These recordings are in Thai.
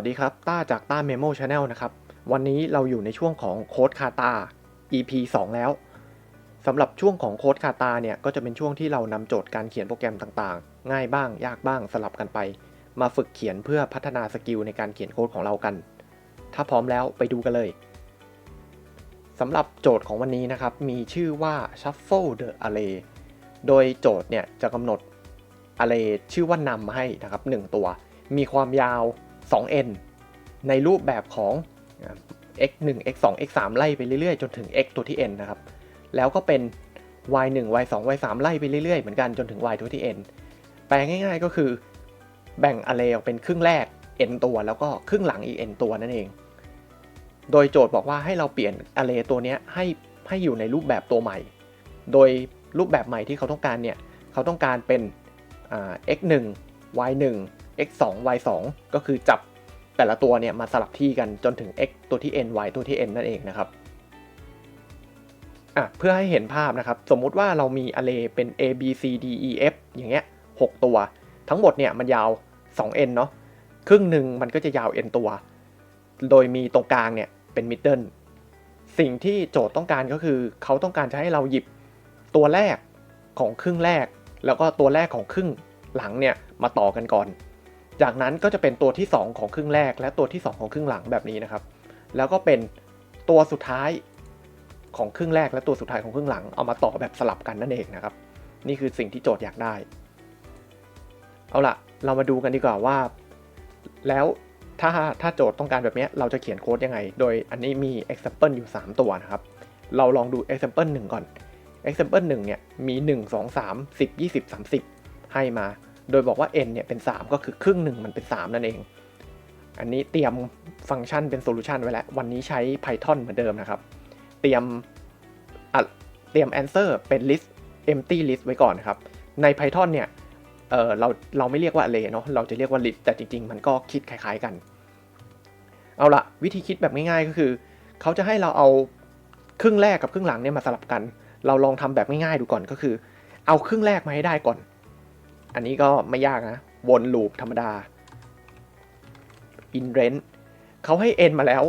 วัสดีครับ ต้าจากต้า Memo Channel นะครับ วันนี้เราอยู่ในช่วงของโค้ดคาตา EP 2 แล้วสำหรับช่วงของโค้ดคาตาเนี่ย ก็จะเป็นช่วงที่เรานำโจทย์การเขียนโปรแกรมต่างๆ ง่ายบ้าง ยากบ้างสลับกันไป มาฝึกเขียนเพื่อพัฒนาสกิลในการเขียนโค้ดของเรากัน ถ้าพร้อมแล้วไปดูกันเลยสำหรับโจทย์ของวันนี้นะครับ มีชื่อว่า shuffle the array โดยโจทย์เนี่ยจะกำหนด array ชื่อว่านำมาให้นะครับ1ตัว มีความยาว 2n ในรูปแบบของ x 1 x 2 x 3ไล่ไปเรื่อยๆ จนถึง x ตัวที่ n นะครับ แล้วก็เป็น y 1 y 2 y 3ไล่ไปเรื่อยๆ เหมือนกันจนถึง y ตัวที่ n แปลง่ายๆก็คือแบ่ง array ออกเป็นครึ่งแรก n ตัว แล้วก็ครึ่งหลังอีก n ตัวนั่นเอง โดยโจทย์บอกว่าให้เราเปลี่ยน array ตัวนี้ให้ให้อยู่ในรูปแบบตัวใหม่ โดยรูปแบบใหม่ที่เขาต้องการเนี่ย เขาต้องการเป็น x 1 y 1 x 2 y 2 ก็คือจับแต่ละตัวเนี่ยมาสลับที่กันจนถึง x ตัวที่ n y ตัวที่ n นั่นเองนะครับอะเพื่อให้เห็นภาพนะครับ สมมุติว่าเรามี array เป็น a b c d e f อย่างเงี้ย6ตัว ทั้งหมดเนี่ยมันยาว 2n เนาะครึ่งหนึ่งมันก็จะยาว n ตัว โดยมีตรงกลางเนี่ยเป็น middle สิ่งที่โจทย์ต้องการก็คือ เขาต้องการจะให้เราหยิบตัวแรกของครึ่งแรก แล้วก็ตัวแรกของครึ่งหลังเนี่ยมาต่อกันก่อน จากนั้นก็จะเป็นตัวที่ 2 ของครึ่งแรก และตัวที่ 2 ของครึ่งหลังแบบนี้นะครับ แล้วก็เป็นตัวสุดท้ายของครึ่งแรก และตัวสุดท้ายของครึ่งหลังเอามาต่อแบบสลับกันนั่นเองนะครับ นี่คือสิ่งที่โจทย์อยากได้ เอาล่ะ เรามาดูกันดีกว่าว่า แล้วถ้าถ้าโจทย์ต้องการแบบนี้เราจะเขียนโค้ดยังไง โดยอันนี้มี example อยู่ 3 ตัวนะครับ เราลองดู example 1 ก่อน example 1เนี่ยมี 1 2 3 10 20 30 ให้มา โดยบอกว่า n เนี่ยเป็น 3 ก็คือครึ่งหนึ่งมันเป็น 3 นั่นเอง อันนี้เตรียมฟังก์ชันเป็นโซลูชันไว้แล้ว วันนี้ใช้ Python เหมือนเดิมนะครับ เตรียมเตรียม answer เป็น list empty list ไว้ก่อนนะครับ ใน Python เนี่ยเเราเราไม่เรียกว่า array เนาะเราจะเรียกว่า list แต่จริงๆ มันก็คิดคล้ายๆกัน เอาละวิธีคิดแบบง่ายๆก็คือ เขาจะให้เราเอาครึ่งแรกกับครึ่งหลังเนี่ยมาสลับกัน เราลองทำแบบง่ายๆดูก่อนก็คือ เอาครึ่งแรกมาให้ได้ก่อน อันนี้ก็ไม่ยากนะ วนลูปธรรมดา in range เขาให้ n มาแล้ว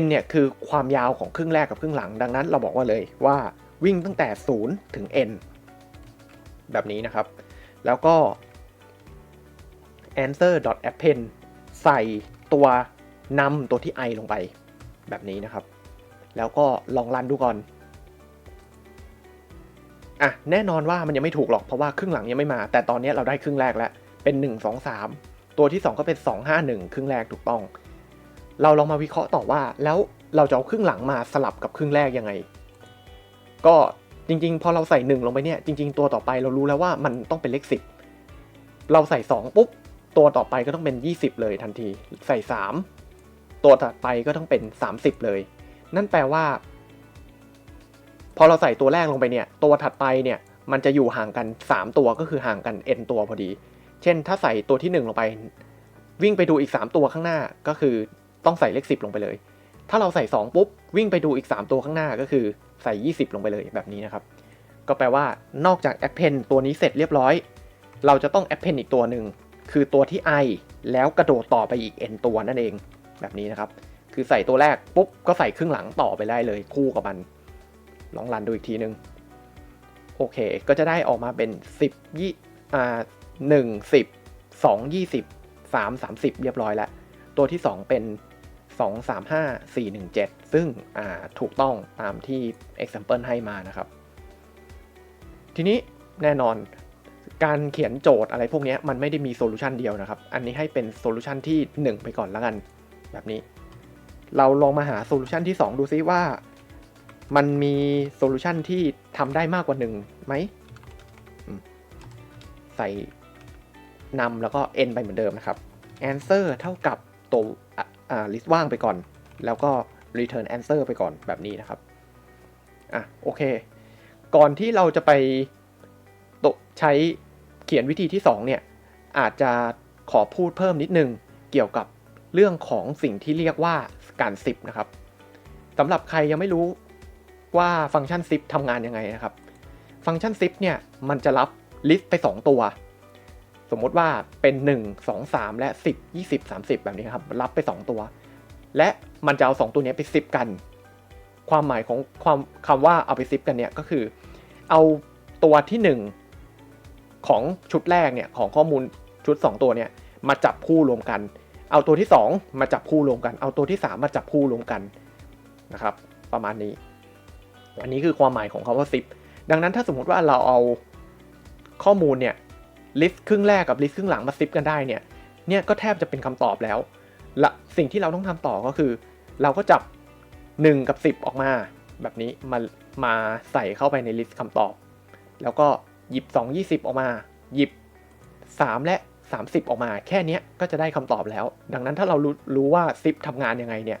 n เนี่ยคือความยาวของครึ่งแรกกับครึ่งหลัง ดังนั้นเราบอกว่าเลยว่าวิ่งตั้งแต่ 0 ถึง n แบบนี้นะครับ แล้วก็ answer append ใส่ตัวนำตัวที่ i ลงไป แบบนี้นะครับ แล้วก็ลองรันดูก่อน อะแน่นอนว่ามันยังไม่ถูกหรอกเพราะว่าครึ่งหลังยังไม่มา แต่ตอนนี้เราได้ครึ่งแรกแล้วเป็น 1 2 3 ตัวที่ 2 ก็เป็น 2 5 1 ครึ่งแรกถูกต้อง เราลองมาวิเคราะห์ต่อว่าแล้วเราจะเอาครึ่งหลังมาสลับกับครึ่งแรกยังไง ก็จริง ๆ พอเราใส่ 1 ลงไปเนี่ยจริง ๆ ตัวต่อไปเรารู้แล้วว่ามันต้องเป็นเลข10 เราใส่ 2 ปุ๊บ ตัวต่อไปก็ต้องเป็น 20 เลยทันที ใส่ 3 ตัวต่อไปก็ต้องเป็น 30 เลย นั่นแปลว่า พอเราใส่ตัวแรกลงไปเนี่ย ตัวถัดไปเนี่ย มันจะอยู่ห่างกัน 3 ตัวก็คือห่างกัน n ตัวพอดี เช่น ถ้าใส่ตัวที่ 1 ลงไป วิ่งไปดูอีก 3 ตัวข้างหน้าก็คือต้องใส่เลข 10 ลงไปเลย ถ้าเราใส่ 2 ปุ๊บ วิ่งไปดูอีก 3 ตัวข้างหน้าก็คือใส่ 20 ลงไปเลยแบบนี้นะครับ ก็แปลว่านอกจาก append ตัวนี้เสร็จเรียบร้อย เราจะต้อง append อีกตัวหนึ่งคือตัวที่ i แล้วกระโดดต่อไปอีก n ตัวนั่นเองแบบนี้นะครับ คือใส่ตัวแรกปุ๊บก็ใส่ครึ่งหลังต่อไปได้เลยคู่กับมัน ลองรันดูอีกทีนึง โอเค ก็จะได้ออกมาเป็น 10ยี่อ่าหนึ่งสิบสองยี่สิบสามสามสิบเรียบร้อยแล้ว ตัวที่ 2 เป็น 2 3 5 4 1 7 ซึ่งอ่าถูกต้องตามที่ example ให้มานะครับ ทีนี้แน่นอนการเขียนโจทย์อะไรพวกนี้มันไม่ได้มีโซลูชันเดียวนะครับ อันนี้ให้เป็นโซลูชันที่ 1 ไปก่อนแล้วกัน แบบนี้ เราลองมาหาโซลูชันที่ 2 ดูซิว่า มันมีโซลูชันที่ทำได้มากกว่าหนึ่งไหม ใส่นำแล้วก็ n ไปเหมือนเดิมนะครับ answer เท่ากับตัวอ่า list ว่างไปก่อน แล้วก็ return answer ไปก่อนแบบนี้นะครับ อะ โอเค ก่อนที่เราจะไปตใช้เขียนวิธีที่ 2 เนี่ย อาจจะขอพูดเพิ่มนิดนึง เกี่ยวกับเรื่องของสิ่งที่เรียกว่าการ zip นะครับสำหรับใครยังไม่รู้ ว่าฟังก์ชัน zip ทำงานยังไงนะครับ ฟังก์ชัน zip เนี่ยมันจะรับ list ไป 2 ตัว สมมติว่าเป็น 1 2 3 และ 10 20 30 แบบนี้ครับ รับไป 2 ตัว และมันจะเอา 2 ตัวนี้ไปซิปกัน ความหมายของความคำว่าเอาไปซิปกันเนี่ยก็คือ เอาตัวที่ 1 ของชุดแรกเนี่ยของข้อมูลชุด 2 ตัวเนี่ยมาจับคู่รวมกัน เอาตัวที่ 2 มาจับคู่รวมกัน เอาตัวที่ 3 มาจับคู่รวมกันนะครับ ประมาณนี้ อันนี้คือความหมายของคาว่าซิปดังนั้นถ้าสมมติว่าเราเอาข้อมูลเนี่ยลิสต์ครึ่งแรกกับลิสต์ครึ่งหลังมาซิปกันได้เนี่ยเนี่ยก็แทบจะเป็นคำตอบแล้วละสิ่งที่เราต้องทำต่อก็คือ เราก็จับ 1 กับ 10 ออกมา แบบนี้มามาใส่เข้าไปในลิสต์คำตอบ แล้วก็หยิบ 2 20 ออกมา หยิบ 3 และ 30 ออกมา แค่นี้ก็จะได้คำตอบแล้ว ดังนั้นถ้าเรารู้รู้ว่าซิปทำงานยังไงเนี่ย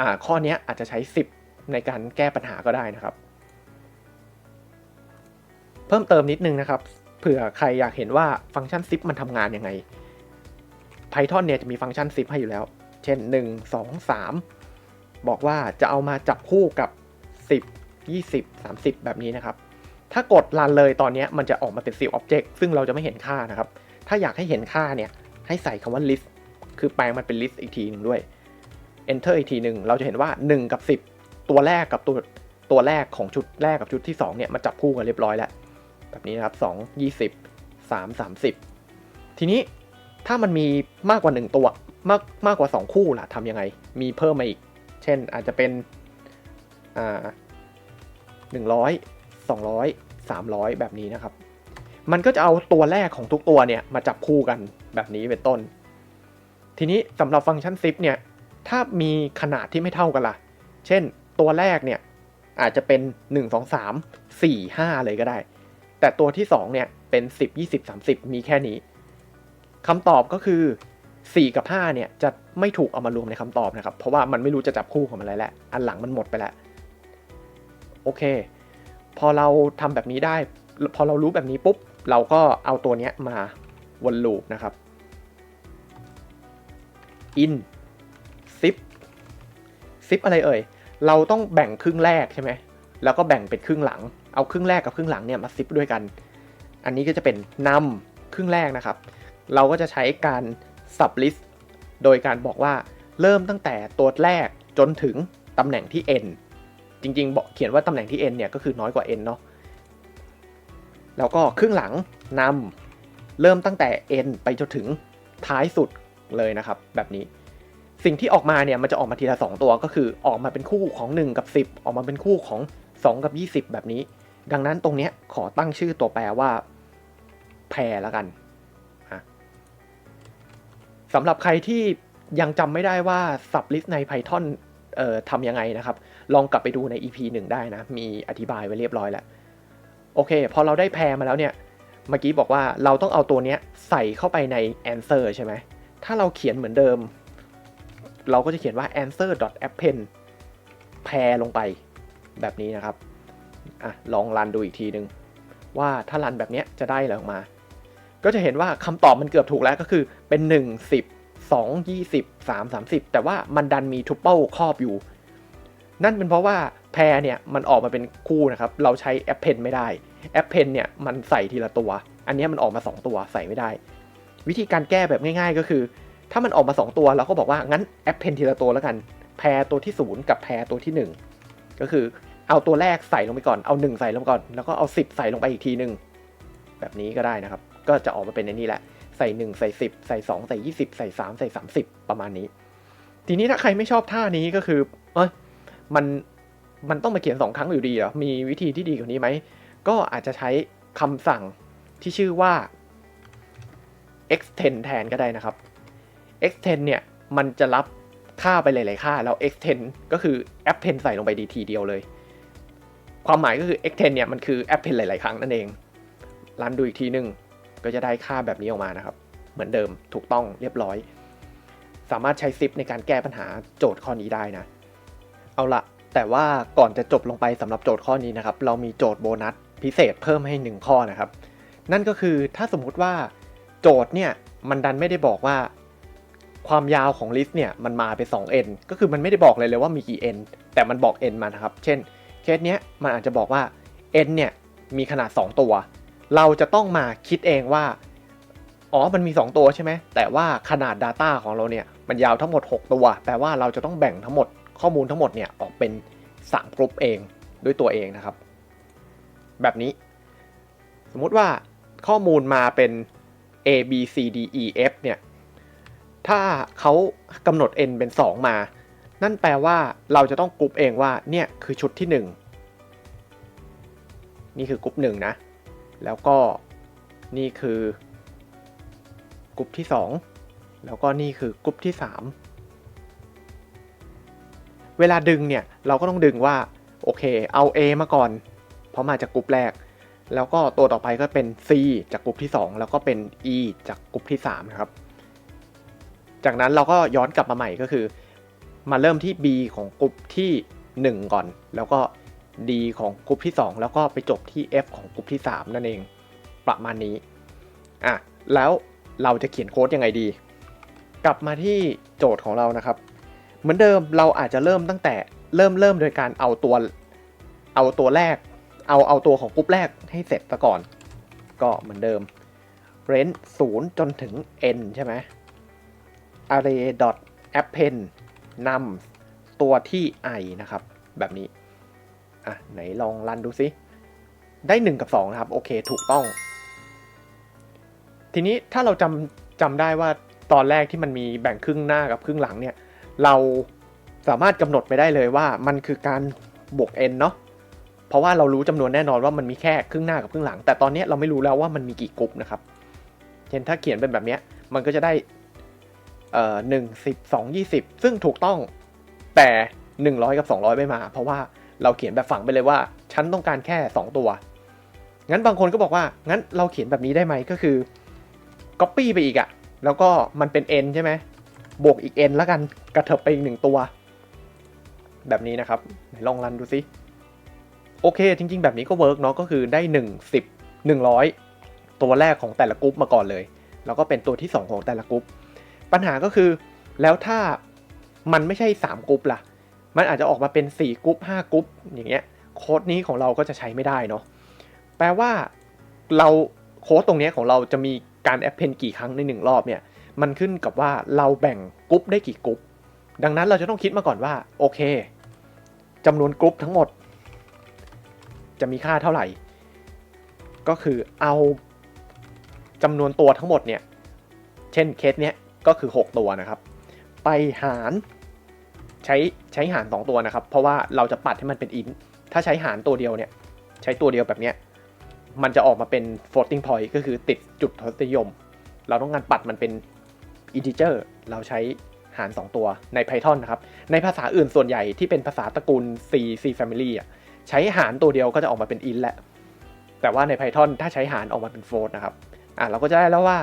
อ่าข้อนี้อาจจะใช้ 10 ในการแก้ปัญหาก็ได้นะครับ เพิ่มเติมนิดนึงนะครับ เผื่อใครอยากเห็นว่าฟังก์ชัน zip มันทำงานยังไง Python เนี่ยจะมีฟังก์ชัน zip ให้อยู่แล้ว เช่น 1 2 3 บอกว่าจะเอามาจับคู่กับ 10 20 30 แบบนี้นะครับ ถ้ากดรันเลยตอนนี้มันจะออกมาเป็น10 object ซึ่งเราจะไม่เห็นค่านะครับ ถ้าอยากให้เห็นค่าเนี่ยให้ใส่คำว่า list คือแปลงมันเป็น list อีกทีหนึ่งด้วย enter อีกทีหนึ่งเราจะเห็นว่า 1 กับ 10 ตัวแรกกับตัวตัวแรกของชุดแรกกับชุดที่2เนี่ยมาจับคู่กันเรียบร้อยแล้ว แบบนี้นะครับ2 20 3 30 ทีนี้ถ้ามันมีมากกว่า 1 ตัวมากมากกว่า 2 คู่ล่ะทำยังไง มีเพิ่มมาอีก เช่นอาจจะเป็นอ่า100 200 300 แบบนี้นะครับ มันก็จะเอาตัวแรกของทุกตัวเนี่ยมาจับคู่กันแบบนี้เป็นต้น ทีนี้สำหรับฟังก์ชัน zip เนี่ยถ้ามีขนาดที่ไม่เท่ากันล่ะ เช่น ตัวแรกเนี่ยอาจจะเป็น 1 2 3 4 5 เลยก็ได้ แต่ตัวที่ 2 เนี่ย เป็น 10 20 30 มีแค่นี้คำตอบก็คือ 4 กับ 5 เนี่ย จะไม่ถูกเอามารวมในคำตอบนะครับ เพราะว่ามันไม่รู้จะจับคู่ของมันอะไรแล้ว อันหลังมันหมดไปแล้ว โอเค พอเราทำแบบนี้ได้ พอเรารู้แบบนี้ปุ๊บ เราก็เอาตัวเนี้ยมาวนลูปนะครับ in zip zip อะไรเอ่ย เราต้องแบ่งครึ่งแรกใช่ไหมแล้วก็แบ่งเป็นครึ่งหลัง เอาครึ่งแรกกับครึ่งหลังเนี่ยมาซิปด้วยกัน อันนี้ก็จะเป็นนำครึ่งแรกนะครับ เราก็จะใช้การ sub list โดยการบอกว่าเริ่มตั้งแต่ตัวแรกจนถึงตำแหน่งที่ n จริงๆบอกเขียนว่าตำแหน่งที่ n เนี่ยก็คือน้อยกว่า n เนาะแล้วก็ครึ่งหลังนำเริ่มตั้งแต่ n ไปจนถึงท้ายสุดเลยนะครับ แบบนี้ สิ่งที่ออกมาเนี่ยมันจะออกมาทีละ2ตัวก็คือออกมาเป็นคู่ของ 1 กับ 10 ออกมาเป็นคู่ของ 2 กับ 20 แบบนี้ ดังนั้นตรงเนี้ยขอตั้งชื่อตัวแปรว่าแพรแล้วกันสำหรับใครที่ยังจำไม่ได้ว่า sub list ใน Python เอ่อทำยังไงนะครับ ลองกลับไปดูใน EP 1 ได้นะ มีอธิบายไว้เรียบร้อยแล้ว โอเค พอเราได้แพรมาแล้วเนี่ย เมื่อกี้บอกว่าเราต้องเอาตัวเนี้ยใส่เข้าไปใน answer ใช่ไหม ถ้าเราเขียนเหมือนเดิม เราก็จะเขียนว่า answer append แพรลงไปแบบนี้นะครับอะลองรันดูอีกทีนึง ว่าถ้ารันแบบเนี้ยจะได้อะไรออกมา ก็จะเห็นว่าคำตอบมันเกือบถูกแล้วก็คือเป็น 1 10 2 20 3 30 แต่ว่ามันดันมีทูเปิลครอบอยู่ นั่นเป็นเพราะว่าแพรเนี่ยมันออกมาเป็นคู่นะครับ เราใช้แอปเพนไม่ได้แอปเพนเนี่ยมันใส่ทีละตัว อันนี้มันออกมา 2 ตัวใส่ไม่ได้ วิธีการแก้แบบง่าย ๆ ก็คือ ถ้ามันออกมา 2 ตัวเราก็บอกว่างั้นแอปเพนทีละตัวแล้วกัน แพรตัวที่ 0 กับแพรตัวที่ 1 ก็คือเอาตัวแรกใส่ลงไปก่อน เอา 1 ใส่ลงไปก่อน แล้วก็เอา 10 ใส่ลงไปอีกทีหนึ่งแบบนี้ก็ได้นะครับ ก็จะออกมาเป็นในนี้แหละ ใส่ 1 ใส่ 10 ใส่ 2 ใส่ 20 ใส่ 3 ใส่ 30 ประมาณนี้ ทีนี้ถ้าใครไม่ชอบท่านี้ก็คือ เอ้ย มัน มันต้องมาเขียน 2 ครั้งอยู่ดีเหรอ มีวิธีที่ดีกว่านี้ไหม ก็อาจจะใช้คำสั่งที่ชื่อว่า extend แทนก็ได้นะครับ x ten เนี่ยมันจะรับค่าไปหลาย ๆ ค่า แล้ว x ten ก็คือ append ใส่ลงไปดีทีเดียวเลย ความหมายก็คือ x ten เนี่ยมันคือ append หลาย ๆ ครั้งนั่นเองรันดูอีกทีหนึ่งก็จะได้ค่าแบบนี้ออกมานะครับ เหมือนเดิมถูกต้องเรียบร้อย สามารถใช้ซิปในการแก้ปัญหาโจทย์ข้อนี้ได้นะ เอาละแต่ว่าก่อนจะจบลงไปสำหรับโจทย์ข้อนี้นะครับ เรามีโจทย์โบนัสพิเศษเพิ่มให้ 1 ข้อนะครับ นั่นก็คือถ้าสมมุติว่าโจทย์เนี่ยมันดันไม่ได้บอกว่า ความยาวของลิสต์เนี่ยมันมาเป็น 2n ก็คือมันไม่ได้บอกเลยเลยว่ามีกี่ n แต่มันบอก n มานะครับ เช่นเคสเนี้ยมันอาจจะบอกว่า n เนี่ยมีขนาด 2 ตัว เราจะต้องมาคิดเองว่า อ๋อ มันมี 2 ตัวใช่ไหม แต่ว่าขนาด Data ของเราเนี่ยมันยาวทั้งหมด 6 ตัว แปลว่าเราจะต้องแบ่งทั้งหมดข้อมูลทั้งหมดเนี่ยออกเป็น3กลุ่มเองด้วยตัวเองนะครับ แบบนี้ สมมุติว่าข้อมูลมาเป็น A B C D E F เนี่ย ถ้าเขากำหนด n เป็น 2 มา นั่นแปลว่าเราจะต้องกรุ๊ปเองว่าเนี่ยคือชุดที่ 1 นี่คือกรุ๊ป1นะ แล้วก็นี่คือกรุ๊ปที่ 2 แล้วก็นี่คือกรุ๊ปที่ 3 เวลาดึงเนี่ยเราก็ต้องดึงว่าโอเคเอา A มาก่อน เพราะมาจากกรุ๊ปแรก แล้วก็ตัวต่อไปก็เป็น C จากกรุ๊ปที่ 2 แล้วก็เป็น E จากกรุ๊ปที่3นะครับ จากนั้นเราก็ย้อนกลับมาใหม่ก็คือ มาเริ่มที่ B ของกรุ๊ปที่ 1 ก่อน แล้วก็ D ของกรุ๊ปที่ 2 แล้วก็ไปจบที่ F ของกรุ๊ปที่ 3 นั่นเองประมาณนี้อะแล้วเราจะเขียนโค้ดยังไงดี กลับมาที่โจทย์ของเรานะครับ เหมือนเดิมเราอาจจะเริ่มตั้งแต่เริ่มเริ่มโดยการเอาตัวเอาตัวแรก เอาเอาตัวของกรุ๊ปแรกให้เสร็จซะก่อน ก็เหมือนเดิม range 0จนถึง n ใช่ไหม array.append num ตัวที่ i นะครับ แบบนี้ อะ ไหนลองรันดูซิ ได้ 1 กับ 2 นะครับ โอเค ถูกต้อง ทีนี้ถ้าเราจำจำได้ว่าตอนแรกที่มันมีแบ่งครึ่งหน้ากับครึ่งหลังเนี่ย เราสามารถกำหนดไปได้เลยว่ามันคือการบวก n เนาะเพราะว่าเรารู้จำนวนแน่นอนว่ามันมีแค่ครึ่งหน้ากับครึ่งหลัง แต่ตอนนี้เราไม่รู้แล้วว่ามันมีกี่กลุ่มนะครับ เช่นถ้าเขียนเป็นแบบนี้มันก็จะได้ เอ่อหนึ่งสิบสองยี่สิบซึ่งถูกต้องแต่หนึ่งร้อยกับสองร้อยไม่มา เพราะว่าเราเขียนแบบฝังไปเลยว่า ฉันต้องการแค่สองตัว งั้นบางคนก็บอกว่า งั้นเราเขียนแบบนี้ได้ไหมก็คือ Copy ไปอีกอะแล้วก็มันเป็น n ใช่ไหมบวกอีก n แล้วกันกระเถิบไปอีกหนึ่งตัว แบบนี้นะครับลองรันดูซิโอเค จริง ๆ แบบนี้ก็เวิร์กเนาะก็คือได้ 1 10 100 ตัวแรกของแต่ละกรุ๊ปมาก่อนเลย แล้วก็เป็นตัวที่ 2 ของแต่ละกรุ๊ป ปัญหาก็คือแล้วถ้ามันไม่ใช่3กรุ๊ปล่ะ มันอาจจะออกมาเป็น4กรุ๊ป5กรุ๊ปอย่างเงี้ยโค้ดนี้ของเราก็จะใช้ไม่ได้เนาะแปลว่าเราโค้ดตรงนี้ของเราจะมีการแอปเพนกี่ครั้งในหนึ่งรอบเนี่ยมันขึ้นกับว่าเราแบ่งกรุ๊ปได้กี่กรุ๊ปดังนั้นเราจะต้องคิดมาก่อนว่าโอเคจำนวนกรุ๊ปทั้งหมด จะมีค่าเท่าไหร่ ก็คือเอาจำนวนตัวทั้งหมดเนี่ย เช่นเคสเนี้ย ก็คือ 6 ตัวนะครับ ไปหารใช้ใช้หาร 2 ตัวนะครับ เพราะว่าเราจะปัดให้มันเป็นอินถ้าใช้หารตัวเดียวเนี่ย ใช้ตัวเดียวแบบเนี้ยมันจะออกมาเป็น floating point ก็คือติดจุดทศนิยม เราต้องการปัดมันเป็น integer เราใช้หาร 2 ตัวใน Python นะครับ ในภาษาอื่นส่วนใหญ่ที่เป็นภาษาตระกูล C C family อะใช้หารตัวเดียวก็จะออกมาเป็น int แหละ แต่ว่าใน Python ถ้าใช้หารออกมาเป็น float นะครับ อะเราก็จะได้แล้วว่า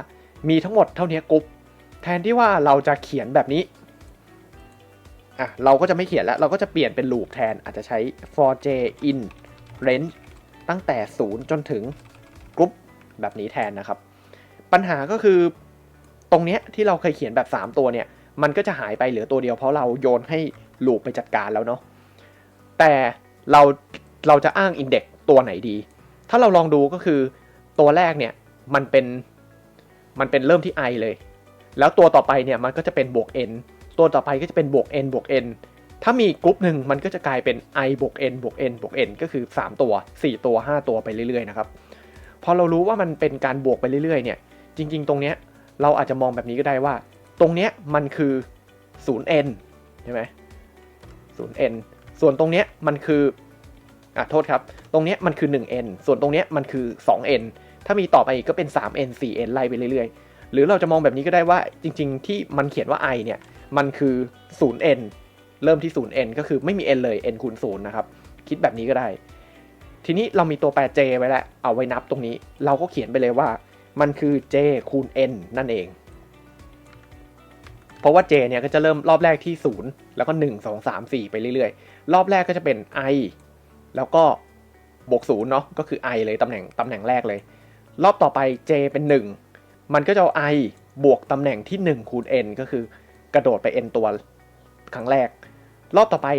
มีทั้งหมดเท่านี้กรุ๊ป แทนที่ว่าเราจะเขียนแบบนี้อะเราก็จะไม่เขียนแล้ว เราก็จะเปลี่ยนเป็น loop แทนอาจจะใช้ for j in range ตั้งแต่ 0 จนถึงกรุ๊ปแบบนี้แทนนะครับ ปัญหาก็คือตรงเนี้ยที่เราเคยเขียนแบบ 3 ตัวเนี่ย มันก็จะหายไปเหลือตัวเดียวเพราะเราโยนให้ loop ไปจัดการแล้วเนาะแต่เราเราจะอ้างอินเด็กตัวไหนดี ถ้าเราลองดูก็คือตัวแรกเนี่ย มันเป็นมันเป็นเริ่มที่ i เลย แล้วตัวต่อไปเนี่ยมันก็จะเป็นบวก n ตัวต่อไปก็จะเป็นบวก n บวก n ถ้ามีกรุ๊ปหนึ่งมันก็จะกลายเป็น i บวก n บวก n บวก n ก็คือ 3 ตัว 4 ตัว 5 ตัวไปเรื่อยๆนะครับ พอเรารู้ว่ามันเป็นการบวกไปเรื่อยๆเนี่ย จริง ๆ ตรงเนี้ยเราอาจจะมองแบบนี้ก็ได้ว่า ตรงเนี้ยมันคือ 0n ใช่ไหม 0n ส่วนตรงเนี้ยมันคืออะโทษครับ ตรงเนี้ยมันคือ 1n ส่วนตรงเนี้ยมันคือ 2n ถ้ามีต่อไปอีกก็เป็น 3n 4n ไล่ไปเรื่อยๆ หรือเราจะมองแบบนี้ก็ได้ว่าจริง ๆ ที่มันเขียนว่า i เนี่ยมันคือ 0n เริ่มที่ 0n ก็คือไม่มี n เลย n คูณ0นะครับ คิดแบบนี้ก็ได้ ทีนี้เรามีตัวแปร j ไว้แล้ว เอาไว้นับตรงนี้ เราก็เขียนไปเลยว่า มันคือ j คูณ n นั่นเอง เพราะว่า j เนี่ยก็จะเริ่มรอบแรกที่ 0 แล้วก็ 1 2 3 4 ไปเรื่อยๆ รอบแรกก็จะเป็น i แล้วก็บวก0เนาะ ก็คือ i เลยตำแหน่งตำแหน่งแรกเลย รอบต่อไป j เป็น 1 มันก็จะเอา i บวกตำแหน่งที่ 1 คูณ n ก็คือกระโดดไป n ตัวครั้งแรก รอบต่อไป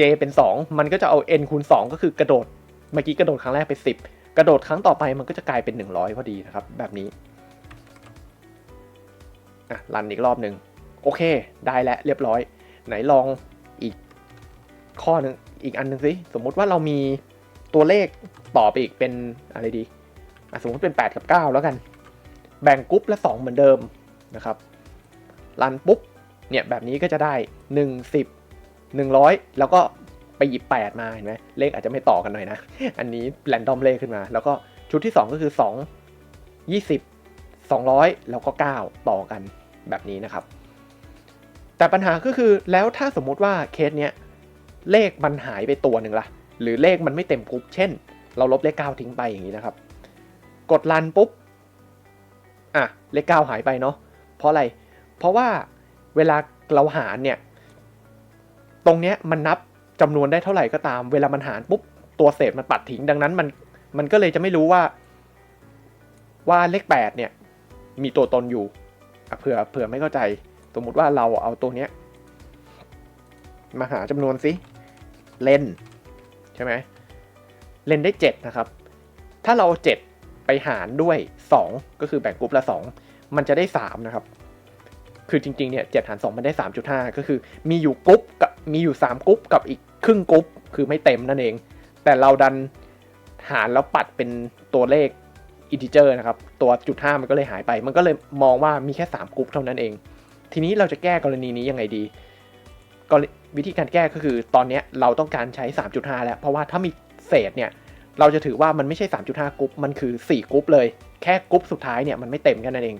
j เป็น 2 มันก็จะเอา n คูณ 2 ก็คือกระโดด เมื่อกี้กระโดดครั้งแรกไป 10 กระโดดครั้งต่อไปมันก็จะกลายเป็น 100 พอดีนะครับ แบบนี้อะรันอีกรอบหนึ่งโอเค ได้แล้วเรียบร้อย ไหนลองอีกข้อหนึ่งอีกอันหนึ่งสิสมมุติว่าเรามีตัวเลขต่อไปอีกเป็นอะไรดีสมมติเป็น 8 กับ 9 แล้วกัน แบ่งกรุ๊ปละ 2 เหมือนเดิมนะครับรันปุ๊บเนี่ยแบบนี้ก็จะได้ 1 10 100 แล้วก็ไปหยิบ 8 มาเห็นไหมเลขอาจจะไม่ต่อกันหน่อยนะ อันนี้แรนดอมเลขขึ้นมา แล้วก็ชุดที่ 2 ก็คือ 2 20 200 แล้วก็ 9 ต่อกันแบบนี้นะครับ แต่ปัญหาก็คือแล้วถ้าสมมุติว่าเคสเนี้ยเลขมันหายไปตัวหนึ่งละหรือเลขมันไม่เต็มกรุ๊ปเช่น เราลบเลข 9 ทิ้งไปอย่างนี้นะครับ กดรันปุ๊บ อะเลข9หายไปเนาะเพราะอะไร เพราะว่าเวลาเราหารเนี่ย ตรงเนี้ยมันนับจำนวนได้เท่าไหร่ก็ตาม เวลามันหารปุ๊บตัวเศษมันปัดทิ้งดังนั้นมันมันก็เลยจะไม่รู้ว่า ว่าเลข8เนี่ย มีตัวตนอยู่เผื่อเผื่อไม่เข้าใจ สมมติว่าเราเอาตัวเนี้ยมาหาจำนวนสิเล่นใช่ไหมเล่นได้ 7 นะครับ ถ้าเราเอา7ไปหารด้วย 2 ก็คือแบ่งกรุ๊ปละ 2 มันจะได้ 3 นะครับ คือจริงๆเนี่ย7หาร2มันได้ 3.5 ก็คือมีอยู่กรุ๊ปกับมีอยู่ 3กรุ๊ปกับอีกครึ่งกรุ๊ปคือไม่เต็มนั่นเอง แต่เราดันหารแล้วปัดเป็นตัวเลขอินทิเจอร์นะครับ ตัวจุด5มันก็เลยหายไป มันก็เลยมองว่ามีแค่ 3กรุ๊ปเท่านั้นเอง ทีนี้เราจะแก้กรณีนี้ยังไงดีกรวิธีการแก้ก็คือตอนเนี้ยเราต้องการใช้ 3.5 แล้ว เพราะว่าถ้ามีเศษเนี่ย เราจะถือว่ามันไม่ใช่ 3.5 กรุ๊ป มันคือ 4 กรุ๊ปเลย แค่กรุ๊ปสุดท้ายเนี่ยมันไม่เต็มกันนั่นเอง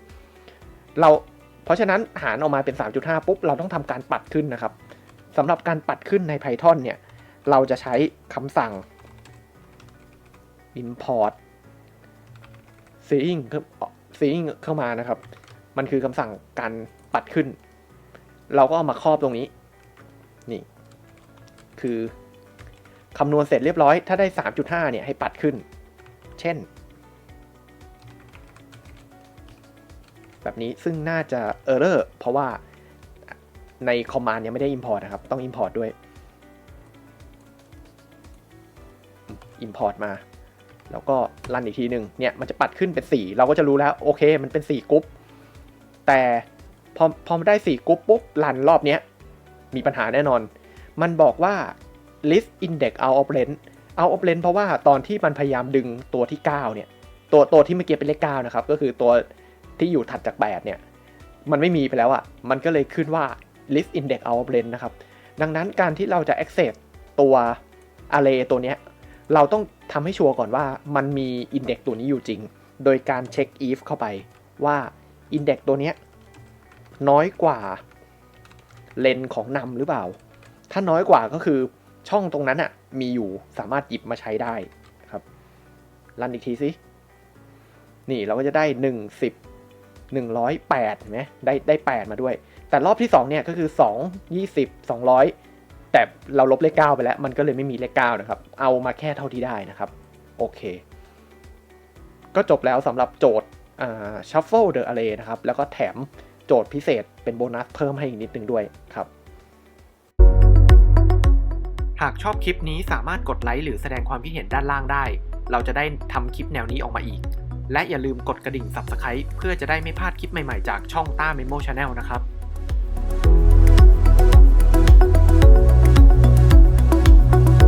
เรา เพราะฉะนั้นหารออกมาเป็น 3.5 ปุ๊บ เราต้องทำการปัดขึ้นนะครับสำหรับการปัดขึ้นใน Python เนี่ย เราจะใช้คำสั่ง import seeing seeing เข้ามานะครับ มันคือคำสั่งการปัดขึ้น เราก็เอามาครอบตรงนี้ นี่ คือ คำนวณเสร็จเรียบร้อย ถ้าได้ 3.5 เนี่ยให้ปัดขึ้น เช่น แบบนี้ซึ่งน่าจะ error เพราะว่าในคอมมานด์ยังไม่ได้ import นะครับ ต้อง import ด้วย import มา แล้วก็รันอีกทีหนึ่งเนี่ยมันจะปัดขึ้นเป็น 4 เราก็จะรู้แล้ว โอเค มันเป็น 4กรุ๊ปแต่พอพอมได้ 4กรุ๊ปปุ๊บรันรอบเนี้ยมีปัญหาแน่นอน มันบอกว่า list index out of range out of range เพราะว่าตอนที่มันพยายามดึงตัวที่ 9 เนี่ย ตัวตัวที่เมื่อกี้เป็นเลข9นะครับ ก็คือตัวที่อยู่ถัดจาก 8 เนี่ย มันไม่มีไปแล้วอะ่ะ มันก็เลยขึ้นว่า list index out of range นะครับ ดังนั้นการที่เราจะ access ตัว array ตัวเนี้ย เราต้องทำให้ชัวร์ก่อนว่ามันมี index ตัวนี้อยู่จริง โดยการเช็ค if เข้าไปว่า index ตัวเนี้ยน้อยกว่าเลนของนำหรือเปล่า ถ้าน้อยกว่าก็คือ ช่องตรงนั้นอะมีอยู่สามารถหยิบมาใช้ได้ครับรันอีกทีสินี่เราก็จะได้หนึ่งสิบหนึ่งร้อยแปดเห็นไหมได้ได้แปดมาด้วย แต่รอบที่สองเนี่ยก็คือสองยี่สิบสองร้อยแต่เราลบเลขเก้าไปแล้ว มันก็เลยไม่มีเลขเก้านะครับ เอามาแค่เท่าที่ได้นะครับ โอเค ก็จบแล้วสำหรับโจทย์ shuffle the array นะครับ แล้วก็แถมโจทย์พิเศษเป็นโบนัสเพิ่มให้อีกนิดนึงด้วยครับ หากชอบคลิปนี้สามารถกดไลค์หรือแสดงความคิดเห็นด้านล่างได้ เราจะได้ทำคลิปแนวนี้ออกมาอีก และอย่าลืมกดกระดิ่ง Subscribe เพื่อจะได้ไม่พลาดคลิปใหม่ๆจากช่องต้าเมโมชาแนลนะครับ